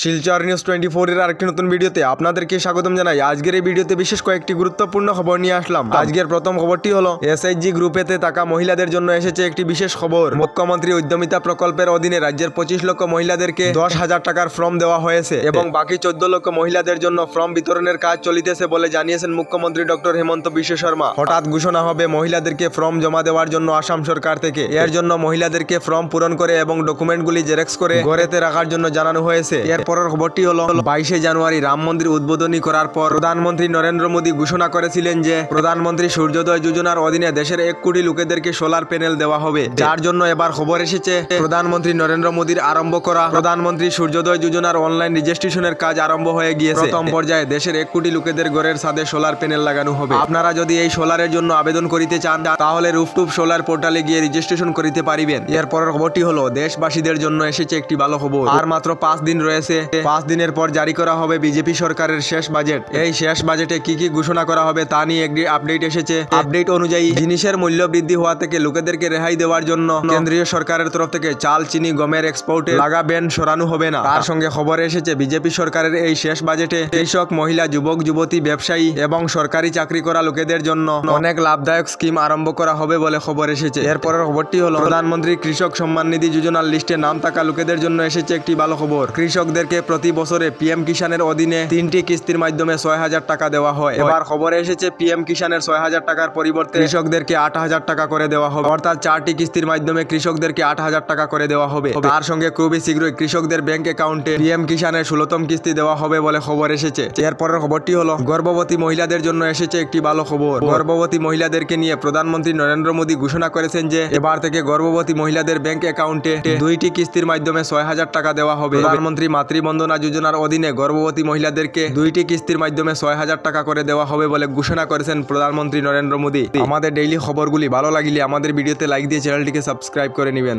Silchar news twenty ফোরের আরেকটি নতুন ভিডিওতে আপনাদেরকে স্বাগতম জানাই। আজকের এই ভিডিওতে বিশেষ কয়েকটি গুরুত্বপূর্ণ খবর নিয়ে আসলাম। আজকের প্রথম খবরটি হলো এসএইচজি গ্রুপেতে থাকা মহিলাদের জন্য এসেছে একটি বিশেষ খবর। মুখ্যমন্ত্রী উদ্যমিতা প্রকল্পের অধীনে রাজ্যের পঁচিশ লক্ষ মহিলাদেরকে দশ হাজার টাকার ফর্ম দেওয়া হয়েছে এবং বাকি চোদ্দ লক্ষ মহিলাদের জন্য ফর্ম বিতরণের কাজ চলিতেছে বলে জানিয়েছেন মুখ্যমন্ত্রী ডক্টর হেমন্ত বিশ্ব শর্মা। হঠাৎ ঘোষণা হবে মহিলাদেরকে ফর্ম জমা দেওয়ার জন্য আসাম সরকার থেকে। এর জন্য মহিলাদেরকে ফর্ম পূরণ করে এবং ডকুমেন্টগুলি জেরক্স করে ঘরেতে রাখার জন্য জানানো হয়েছে। এর পরের খবরটি হলো, বাইশে জানুয়ারি রাম মন্দির উদ্বোধনী করার পর প্রধানমন্ত্রী নরেন্দ্র মোদী ঘোষণা করেছিলেন যে, প্রধানমন্ত্রী সূর্যোদয় যোজনার অধীনে দেশের এক কোটি লোকেদেরকে সোলার প্যানেল দেওয়া হবে। যার জন্য এবার খবর এসেছে, প্রধানমন্ত্রী নরেন্দ্র মোদীর আরম্ভ করা, প্রধানমন্ত্রী সূর্যোদয় যোজনার অনলাইন রেজিস্ট্রেশনের কাজ আরম্ভ হয়ে গিয়েছে। প্রথম পর্যায়ে দেশের এক কোটি লোকেদের ঘরের ছাদে সোলার প্যানেল লাগানো হবে। আপনারা যদি এই সোলারের জন্য আবেদন করিতে চান তাহলে রুফটুপ সোলার পোর্টালে গিয়ে রেজিস্ট্রেশন করিতে পারিবেন। এর পরের খবরটি হলো, দেশবাসীদের জন্য এসেছে একটি ভালো খবর। আর মাত্র পাঁচ দিন রয়েছে পাঁচ দিনের পর জারি করা হবে বিজেপি সরকারের শেষ বাজেট। এই শেষ বাজেটে কি কি ঘোষণা করা হবে তা নিয়ে একটি আপডেট এসেছে। আপডেট অনুযায়ী জিনিসের মূল্য বৃদ্ধি হওয়া থেকে লোকেদেরকে রেহাই দেওয়ার জন্য কেন্দ্রীয় সরকারের তরফ থেকে চাল, চিনি, গমের এক্সপোর্টে লাগা ব্যান সরানো হবে না। তার সঙ্গে খবর এসেছে, বিজেপি সরকারের এই শেষ বাজেটে কৃষক, মহিলা, যুবক, যুবতী, ব্যবসায়ী এবং সরকারি চাকরি করা লোকেদের জন্য অনেক লাভদায়ক স্কিম আরম্ভ করা হবে বলে খবর এসেছে। এরপরের খবরটি হলো, প্রধানমন্ত্রী কৃষক সম্মান নিধি যোজনার লিস্টে নাম থাকা লোকেদের জন্য এসেছে একটি ভালো খবর। কৃষকদেরকে প্রতি বছরে পিএম কিষানের অধীনে তিনটি কিস্তির মাধ্যমে ছয় হাজার টাকা দেওয়া হয়। এবার খবরে এসেছে পিএম কিষানের ছয় হাজার টাকার পরিবর্তে কৃষকদেরকে আট হাজার টাকা করে দেওয়া হবে। অর্থাৎ চারটি কিস্তির মাধ্যমে কৃষকদেরকে আট হাজার টাকা করে দেওয়া হবে। তার সঙ্গে খুবই শীঘ্রই কৃষকদের ব্যাংক অ্যাকাউন্টে পিএম কিষানের ষোলতম কিস্তি দেওয়া হবে বলে খবর এসেছে। এরপরের খবরটি হলো গর্ভবতী মহিলাদের জন্য এসেছে একটি ভালো খবর। গর্ভবতী মহিলাদেরকে নিয়ে প্রধানমন্ত্রী নরেন্দ্র মোদী ঘোষণা করেছেন যে এবার থেকে গর্ভবতী মহিলাদের ব্যাংক অ্যাকাউন্টে দুইটি কিস্তির মাধ্যমে ছয় হাজার টাকা দেওয়া হবে। প্রধানমন্ত্রী মাতৃবন্দনা যোজনার অধীনে গর্ভবতী মহিলাদেরকে দুইটি কিস্তির মাধ্যমে ছয় হাজার টাকা করে দেওয়া হবে বলে ঘোষণা করেছেন প্রধানমন্ত্রী নরেন্দ্র মোদী। আমাদের ডেইলি খবরগুলি ভালো লাগলে আমাদের ভিডিওতে লাইক দিয়ে চ্যানেলটিকে সাবস্ক্রাইব করে নেবেন।